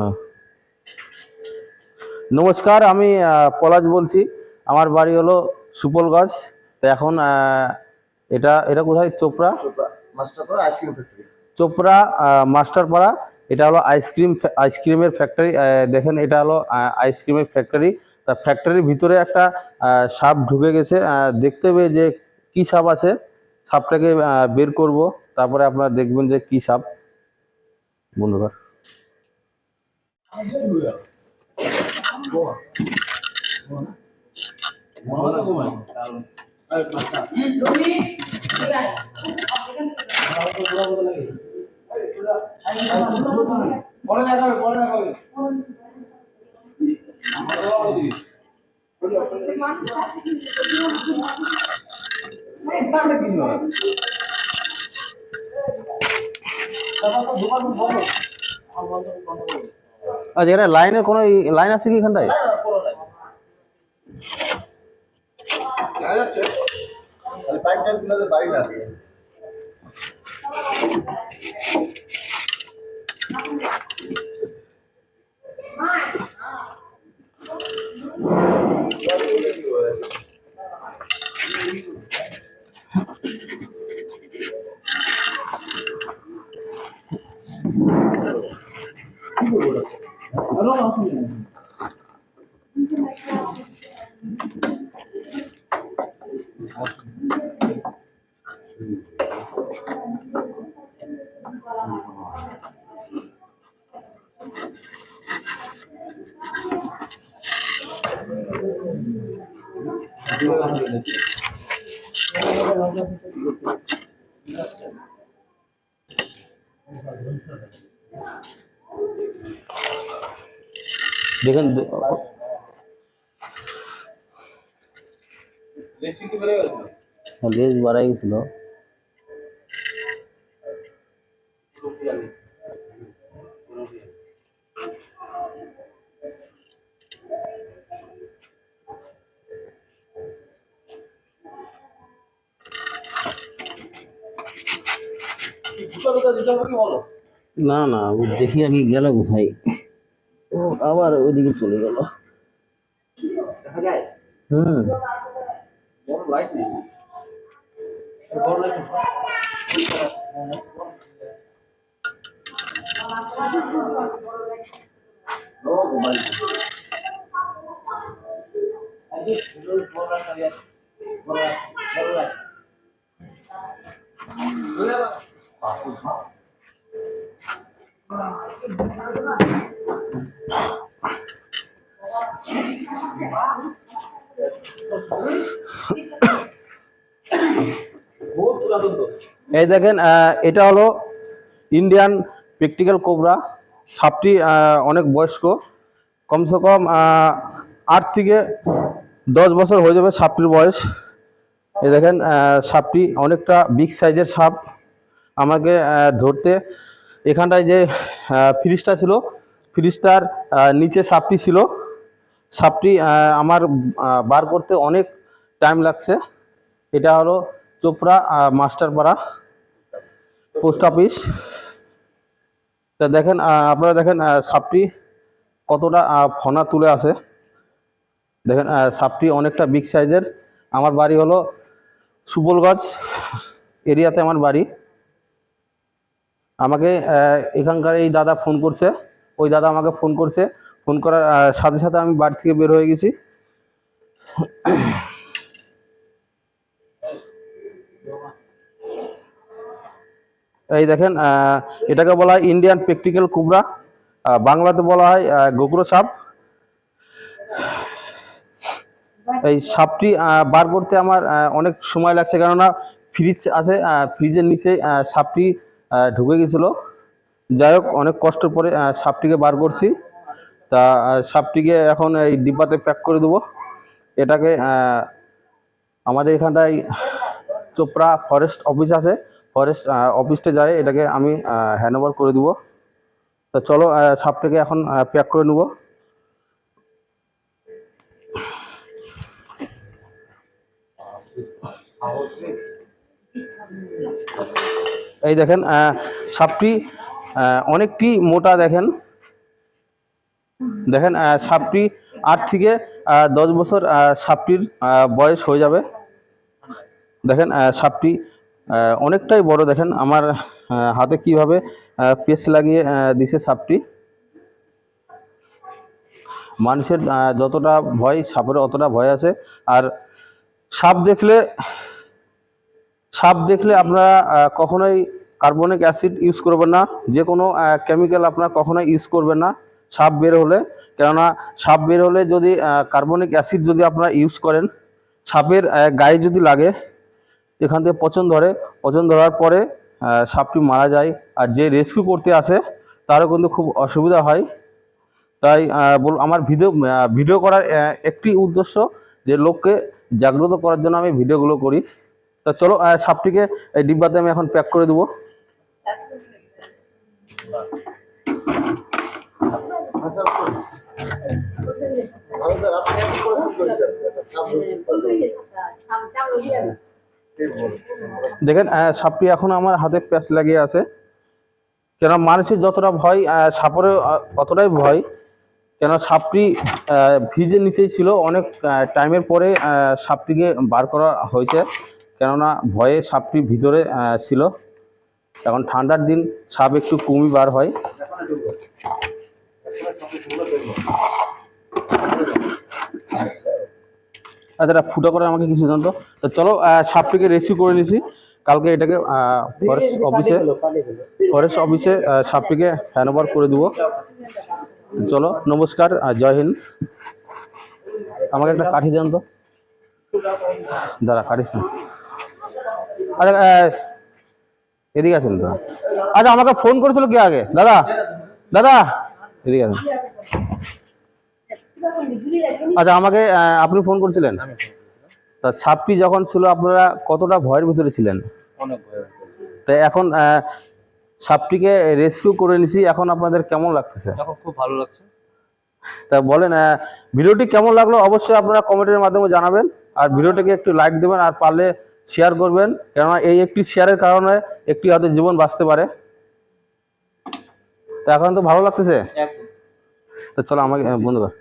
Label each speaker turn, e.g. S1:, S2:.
S1: হ্যাঁ। নমস্কার আমি পলাশ বলছি। আমার বাড়ি হলো সুপলগঞ্জ তো এখন এটা এটা কোথায়? চোপড়া? চোপড়া মাস্টারপাড়া এটা হলো আইসক্রিম আইসক্রিমের ফ্যাক্টরি দেখেন এটা হলো আইসক্রিমের ফ্যাক্টরি তা ফ্যাক্টরির ভিতরে একটা সাপ ঢুকে গেছে। দেখতে হবে যে কি সাপ আছে সাপটাকে বের করব। তারপরে আপনারা দেখবেন যে কি সাপ। বন্ধুরা।
S2: পরে দেখা হবে পরে দেখা হবে
S1: আচ্ছা এখানে লাইনের কোনো লাইন আছে কি এখানটায়?
S2: পাইপ টাইপ
S1: দেখেন লেজ বাড়াই গেছিল না না দেখি আমি গেল কোথায়। ও আবার ওইদিকে চলে গেল। হুম। এই দেখেন এটা হলো ইন্ডিয়ান প্র্যাকটিক্যাল কোবরা সাপটি অনেক বয়স্ক। কমসে কম আট থেকে দশ বছর হয়ে যাবে সাপটির বয়স। এই দেখেন সাপটি অনেকটা বিগ সাইজের সাপ। আমাকে ধরতে। এখানটায় যে ফ্রিজটা ছিল, ফ্রিজটার নিচে সাপটি ছিল। সাপটি আমার বার করতে অনেক টাইম লাগছে। এটা হলো চোপড়া মাস্টারপাড়া পোস্ট অফিস। তা দেখেন আপনারা দেখেন সাপটি কতটা ফনা তুলে আছে। দেখেন সাপটি অনেকটা বিগ সাইজের আমার বাড়ি হলো সুবলগঞ্জ এরিয়াতে আমার বাড়ি। আমাকে এখানকার এই দাদা ফোন করছে। ওই দাদা আমাকে ফোন করছে। ফোন করার সাথে সাথে আমি বাড়ি থেকে বের হয়ে গেছি। এই দেখেন এটাকে বলা হয় ইন্ডিয়ান প্র্যাকটিক্যাল কুবরা বাংলাতে বলা হয় গোগ্রো সাপ। এই সাপটি বার করতে আমার অনেক সময় লাগছে। কেননা ফ্রিজ আছে ফ্রিজের নিচে সাপটি ঢুকে গেছিল। যাই হোক, অনেক কষ্ট পরে সাপটিকে বার করছি। তা সাপটিকে এখন এই ডিব্বাতে প্যাক করে দেবো। এটাকে আমাদের এখানটায় চোপড়া ফরেস্ট অফিস আছে। ফরেস্ট অফিসটা যায়, এটাকে আমি হ্যান্ড করে দিব। তো চলো সাপটাকে এখন প্যাক করে নেব। এই দেখেন সাপটি অনেকটি মোটা দেখেন। দেখেন সাপটি আট থেকে দশ বছর সাপটির বয়স হয়ে যাবে। দেখেন সাপটি অনেকটাই বড় দেখেন। আমার হাতে কীভাবে পেস লাগিয়ে দিছে সাপটি। মানুষের যতটা ভয়, সাপের অতটা ভয় আছে। আর সাপ দেখলে সাপ দেখলে আপনারা কখনোই কার্বনিক অ্যাসিড ইউজ করবেন না। যে কোনো কেমিক্যাল আপনারা কখনোই ইউজ করবেন না সাপ বের হলে। কেননা সাপ বের হলে যদি কার্বনিক অ্যাসিড যদি আপনারা ইউজ করেন, সাপের গায়ে যদি লাগে, এখান থেকে পচন ধরে, পচন ধরার পরে সাপটি মারা যায় আর যে রেস্কিউ করতে আসে, তারও কিন্তু খুব অসুবিধা হয়। তাই বল, আমার ভিডিও ভিডিও করার একটি উদ্দেশ্য যে, লোককে জাগ্রত করার জন্য আমি ভিডিওগুলো করি। তা চলো সাপটিকে এই ডিব্বাতে আমি এখন প্যাক করে দেবো। দেখেন সাপটি এখন আমার হাতে প্যাচ লাগিয়ে আছে। কেন মানুষের যতটা ভয় আহ, অতটাই ভয়। কেন সাপটি ভিজে নিচেই ছিল। অনেক টাইমের পরে সাপটিকে বার করা হয়েছে। কেননা ভয়ে সাপটি ভিতরে ছিল। এখন ঠান্ডার দিন সাপ একটু কমই বার হয়। আচ্ছা এটা ফুটো করে আমাকে কিছু জানতো। তো চলো সাপটিকে রেসিভ করে নিছি। কালকে এটাকে ফরেস্ট অফিসে ফরেস্ট অফিসে সাপটিকে হ্যান্ড ওভার করে দেবো। চলো, নমস্কার জয় হিন্দ। আমাকে একটা কাঠি দেন তো দাঁড়া কাঠিস আচ্ছা এদিকে আছেন তো। আচ্ছা আমাকে ফোন করেছিল কে আগে? দাদা? দাদা? এদিকে আছেন আচ্ছা আমাকে আপনি ফোন করেছিলেন? তা ছাপটি যখন ছিল আপনারা কতটা ভয়ের ভিতরে ছিলেন? তো এখন সাপটিকে রেস্কিউ করে নিছি এখন আপনাদের কেমন লাগতেছে?
S2: এখন খুব ভালো লাগছে।
S1: তা বলেন ভিডিওটি কেমন লাগল? অবশ্যই আপনারা কমেন্টের মাধ্যমে জানাবেন। আর ভিডিওটিকে একটু লাইক দেবেন আর পারলে শেয়ার করবেন। কেননা এই একটি শেয়ারের কারণে একটি হয়তো জীবন বাঁচতে পারে। তো এখন তো ভালো লাগতেছে? তো চলো আমাকে আহ, বন্ধু কর।